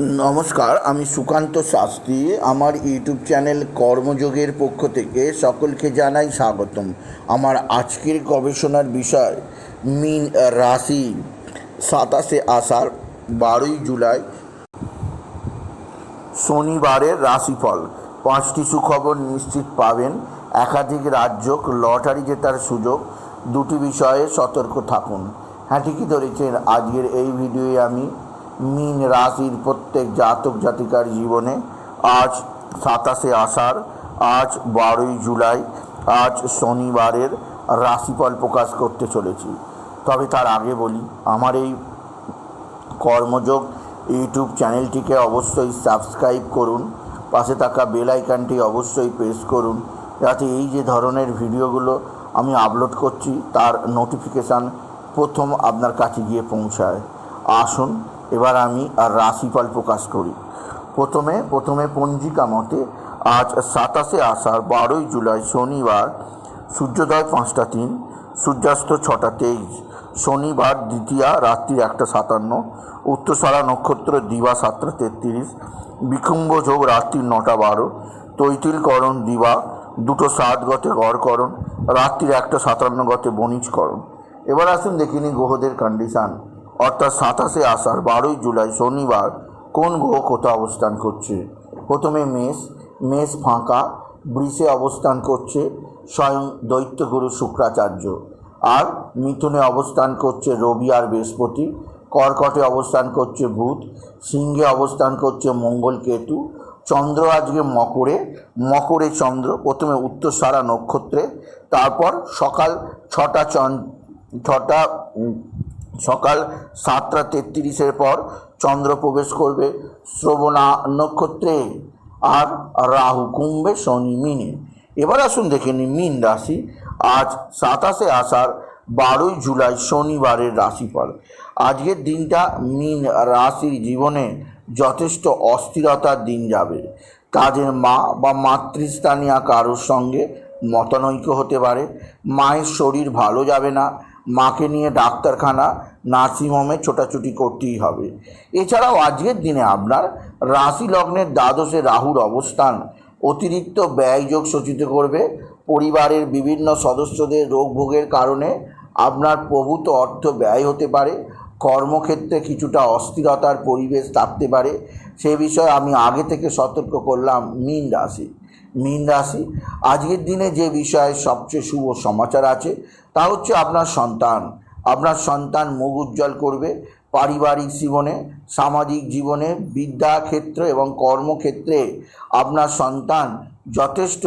নমস্কার, আমি সুকান্ত শাস্ত্রী। আমার ইউটিউব চ্যানেল কর্মযোগের পক্ষ থেকে সকলকে জানাই স্বাগতম। আমার আজকের গবেষণার বিষয়, মিন রাশি, সাতাশে আষাঢ়, বারোই জুলাই, শনিবারের রাশিফল। পাঁচটি সুখবর নিশ্চিত পাবেন। একাধিক রাজ্য লটারি জেতার সুযোগ, দুটি বিষয়ে সতর্ক থাকুন। হ্যাঁ ঠিকই ধরেছেন। আজকের এই ভিডিওয়ে আমি মিন রাশির প্রত্যেক জাতক জাতিকার জীবনে আজ সাতাশে আষাঢ়, আজ বারোই জুলাই, আজ শনিবারের রাশিফল প্রকাশ করতে চলেছি। তবে তার আগে বলি, আমার এই কর্মযোগ ইউটিউব চ্যানেলটিকে অবশ্যই সাবস্ক্রাইব করুন, পাশে থাকা বেল আইকনটি অবশ্যই প্রেস করুন, যাতে এই যে ধরনের ভিডিওগুলো আমি আপলোড করছি, তার নোটিফিকেশান প্রথম আপনার কাছে গিয়ে পৌঁছায়। আসুন এবার আমি আর রাশিফল প্রকাশ করি। প্রথমে প্রথমে পঞ্জিকা মতে আজ সাতাশে আষাঢ় বারোই জুলাই শনিবার, সূর্যোদয় পাঁচটা তিন, সূর্যাস্ত ছটা তেইশ, শনিবার দ্বিতীয়া রাত্রি একটা সাতান্ন, উত্তরসারা নক্ষত্র দিবা সাতটা তেত্রিশ বিকুম্ভ যোগ রাত্রি নটা বারো, তৈতিলকরণ দিবা দুটো সাত গতে গড়করণ রাত্রির একটা সাতান্ন গতে বণিজকরণ। এবার আসুন দেখিনি গ্রহদের কন্ডিশান অর্থাৎ সাতাশে আষাঢ়, বারোই জুলাই, শনিবার, কোন গ্রহ কোথাও অবস্থান করছে? প্রথমে মেষ মেষ ফাঁকা, বৃষে অবস্থান করছে, স্বয়ং দৈত্যগুরু শুক্রাচার্য। আর মিথুনে অবস্থান করছে রবি আর বৃহস্পতি, কর্কটে অবস্থান করছে বুধ, সিংহে অবস্থান করছে মঙ্গল কেতু, চন্দ্র আজকে মকরে মকরে চন্দ্র, প্রথমে উত্তরসারা নক্ষত্রে, তারপর সকাল ছটা চন ছটা সকাল সাতটা তেত্রিশের পর চন্দ্র প্রবেশ করবে শ্রবণা নক্ষত্রে আর রাহু কুম্ভে শনি মিনে। এবার আসুন দেখে নিন মিন রাশি। আজ সাতাশে আসার বারোই জুলাই শনিবারের রাশিফল। আজকের দিনটা মিন রাশির জীবনে যথেষ্ট অস্থিরতার দিন যাবে। তাদের মা বা মাতৃস্থানীয় কারোর সঙ্গে মতানৈক্য হতে পারে। মায়ের শরীর ভালো যাবে না। মাকে নিয়ে ডাক্তারখানা নার্সিংহোমে ছোটাছুটি করতেই হবে। এছাড়াও আজকের দিনে আপনার রাশি লগ্নের দ্বাদশে রাহুর অবস্থান অতিরিক্ত ব্যয়যোগ সূচিত করবে। পরিবারের বিভিন্ন সদস্যদের রোগ ভোগের কারণে আপনার প্রভূত অর্থ ব্যয় হতে পারে। কর্মক্ষেত্রে কিছুটা অস্থিরতার পরিবেশ থাকতে পারে। সে বিষয়ে আমি আগে থেকে সতর্ক করলাম মীন রাশি। মীন রাশি। আজকের দিনে যে বিষয়ে সবচেয়ে শুভ সমাচার আছে, তা হচ্ছে আপনার সন্তান। আপনার সন্তান মুখ উজ্জ্বল করবে পারিবারিক জীবনে, সামাজিক জীবনে, বিদ্যাক্ষেত্র এবং কর্মক্ষেত্রে আপনার সন্তান যথেষ্ট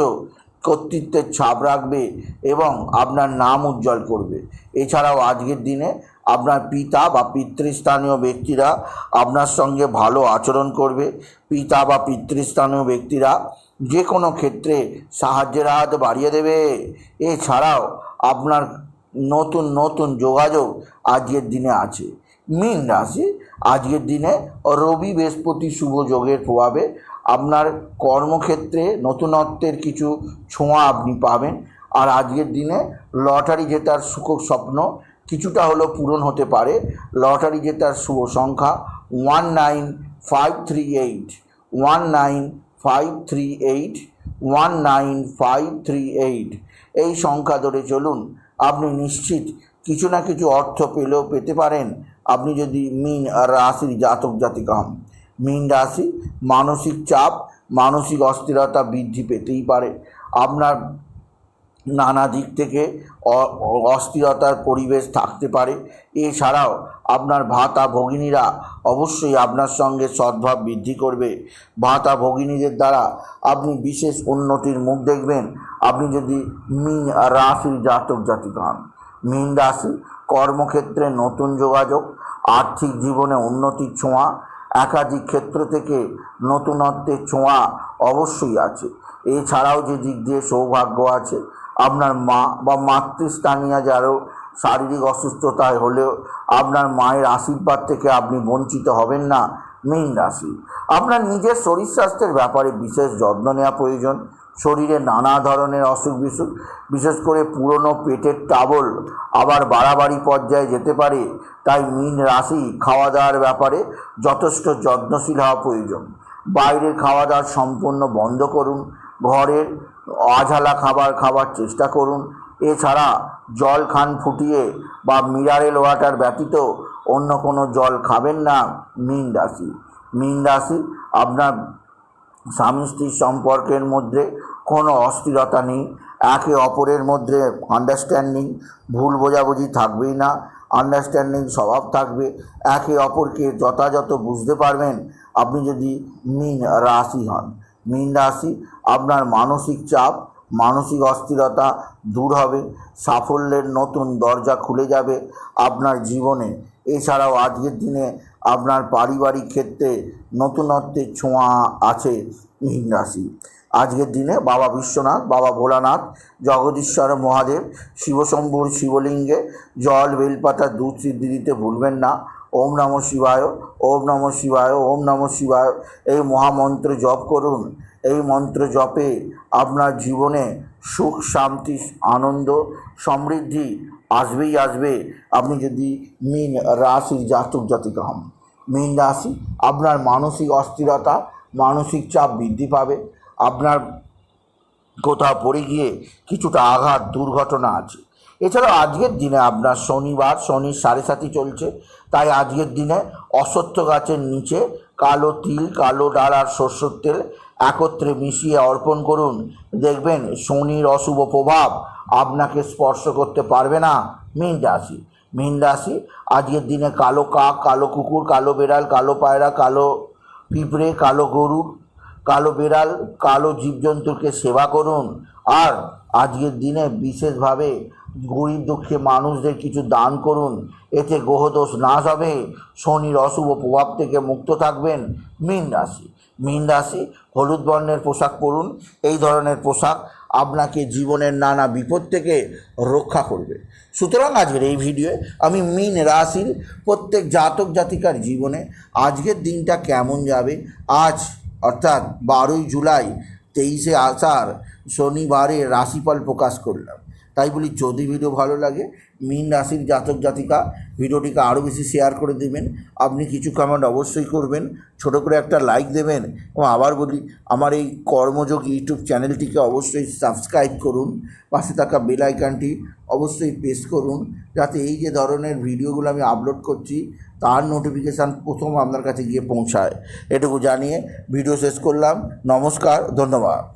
কর্তৃত্বের ছাপ রাখবে এবং আপনার নাম উজ্জ্বল করবে। এছাড়াও আজকের দিনে আপনার পিতা বা পিতৃস্থানীয় ব্যক্তিরা আপনার সঙ্গে ভালো আচরণ করবে। পিতা বা পিতৃস্থানীয় ব্যক্তিরা যে কোনো ক্ষেত্রে সাহায্যের হাত বাড়িয়ে দেবে। এছাড়াও আপনার নতুন নতুন যোগাযোগ আজকের দিনে আছে। মীন রাশি, আজকের দিনে রবি বৃহস্পতি শুভ যোগের প্রভাবে আপনার কর্মক্ষেত্রে নতুনত্বের কিছু ছোঁয়া আপনি পাবেন। আর আজকের দিনে লটারি জেতার সুখ স্বপ্ন কিছুটা হলেও পূরণ হতে পারে। লটারি জেতার শুভ সংখ্যা one nine five three eight, one nine five three eight one nine five three eight এই সংখ্যা ধরে চলুন, আপনি নিশ্চিত কিছু না কিছু অর্থ পেলেও পেতে পারেন। আপনি যদি মিন রাশির জাতক জাতিকা হন, মিন রাশি মানসিক চাপ, মানসিক অস্থিরতা বৃদ্ধি পেতেই পারে। আপনার নানা দিক থেকে অস্থিরতার পরিবেশ থাকতে পারে। এছাড়াও আপনার ভাতা ভগিনীরা অবশ্যই আপনার সঙ্গে সদ্ভাব বৃদ্ধি করবে। ভাতা ভগিনীদের দ্বারা আপনি বিশেষ উন্নতির মুখ দেখবেন। আপনি যদি মিন রাশির জাতক জাতিকা হন, মীন রাশি কর্মক্ষেত্রে নতুন যোগাযোগ, আর্থিক জীবনে উন্নতির ছোঁয়া, একাধিক ক্ষেত্র থেকে নতুনত্বের ছোঁয়া অবশ্যই আছে। এছাড়াও যে দিক দিয়ে সৌভাগ্য আছে আপনার মা বা মাতৃস্থানীয় যারও শারীরিক অসুস্থতায় হলেও আপনার মায়ের আশীর্বাদ থেকে আপনি বঞ্চিত হবেন না, মীন রাশি। আপনার নিজের শরীর স্বাস্থ্যের ব্যাপারে বিশেষ যত্ন নেওয়া প্রয়োজন। শরীরে নানা ধরনের অসুখ বিসুখ, বিশেষ করে পুরনো পেটের টাবল আবার বাড়াবাড়ি পর্যায়ে যেতে পারে, তাই মীন রাশি খাওয়া দাওয়ার ব্যাপারে যথেষ্ট যত্নশীল হওয়া প্রয়োজন। বাইরের খাওয়া দাওয়া সম্পূর্ণ বন্ধ করুন, ঘরের অঝালা খাবার খাবার চেষ্টা করুন। এছাড়া জল খান ফুটিয়ে বা মিনারেল ওয়াটার ব্যতীত অন্য কোনো জল খাবেন না মীন রাশি। মীন রাশি আপনার স্বামী স্ত্রীর সম্পর্কের মধ্যে কোনো অস্থিরতা নেই। একে অপরের মধ্যে আন্ডারস্ট্যান্ডিং ভুল বোঝাবুঝি থাকবেই না আন্ডারস্ট্যান্ডিং স্বভাব থাকবে। একে অপরকে যথাযথ বুঝতে পারবেন। আপনি যদি মীন রাশি হন মীন রাশি, আপনার মানসিক চাপ, মানসিক অস্থিরতা দূর হবে, সাফল্যের নতুন দরজা খুলে যাবে আপনার জীবনে। এছাড়াও আজকের দিনে আপনার পারিবারিক ক্ষেত্রে নতুনত্বের ছোঁয়া আছে মীন রাশি। আজকের দিনে বাবা বিশ্বনাথ, বাবা ভোলানাথ, জগদীশ্বর মহাদেব, শিবশম্ভুর শিবলিঙ্গে জল, বেলপাতা, দুধ সিদ্ধি দিতে ভুলবেন না। ওম নম শিবায়, ওম নম শিবায়, ওম নম শিবায়। এই মহামন্ত্র জপ করুন। এই মন্ত্র জপে আপনার জীবনে সুখ, শান্তি, আনন্দ, সমৃদ্ধি আসবেই আসবে। আপনি যদি মীন রাশির জাতক জাতিকা হন, মীন রাশি আপনার মানসিক অস্থিরতা, মানসিক চাপ বৃদ্ধি পাবে। আপনার কোথাও পড়ে গিয়ে কিছুটা আঘাত, দুর্ঘটনা আছে। এছাড়াও আজকের দিনে আপনার শনিবার শনির সাড়ে সাথী চলছে। তাই আজকের দিনে অশ্বত্থ গাছের নিচে কালো তিল, কালো ডাল আর সর্ষের তেল একত্রে মিশিয়ে অর্পণ করুন। দেখবেন শনির অশুভ প্রভাব আপনাকে স্পর্শ করতে পারবে না মীন রাশি। মীন রাশি আজকের দিনে কালো কাক, কালো কুকুর, কালো বেড়াল, কালো পায়রা, কালো পিঁপড়ে, কালো গরু, কালো বেড়াল, কালো জীবজন্তুকে সেবা করুন। আর আজকের দিনে বিশেষভাবে গরিব দুঃখে মানুষদের কিছু দান করুন, এতে গ্রহদোষ নাশ হবে শনির অশুভ প্রভাব থেকে মুক্ত থাকবেন মীন রাশি। মীন রাশি, হলুদ বর্ণের পোশাক পরুন, এই ধরনের পোশাক আপনাকে জীবনের নানা বিপদ থেকে রক্ষা করবে। সুতরাং আজকের এই ভিডিওয়ে আমি মীন রাশির প্রত্যেক জাতক জাতিকার জীবনে আজকের দিনটা কেমন যাবে? আজ, অর্থাৎ বারোই জুলাই, তেইশে আষাঢ়, শনিবারে রাশিফল প্রকাশ করলাম। তাই বলি যদি ভিডিও ভালো লাগে, মীন রাশির জাতক জাতিকা ভিডিওটিকে আরও বেশি শেয়ার করে দেবেন। আপনি কিছু কমেন্ট অবশ্যই করবেন, ছোট করে একটা লাইক দেবেন এবং আবার বলি, আমার এই কর্মযোগ ইউটিউব চ্যানেলটিকে অবশ্যই সাবস্ক্রাইব করুন, পাশে থাকা বেল আইকনটি অবশ্যই প্রেস করুন, যাতে এই যে ধরনের ভিডিওগুলো আমি আপলোড করছি, তার নোটিফিকেশান প্রথম আপনার কাছে গিয়ে পৌঁছায়। এটুকু জানিয়ে ভিডিও শেষ করলাম, নমস্কার, ধন্যবাদ।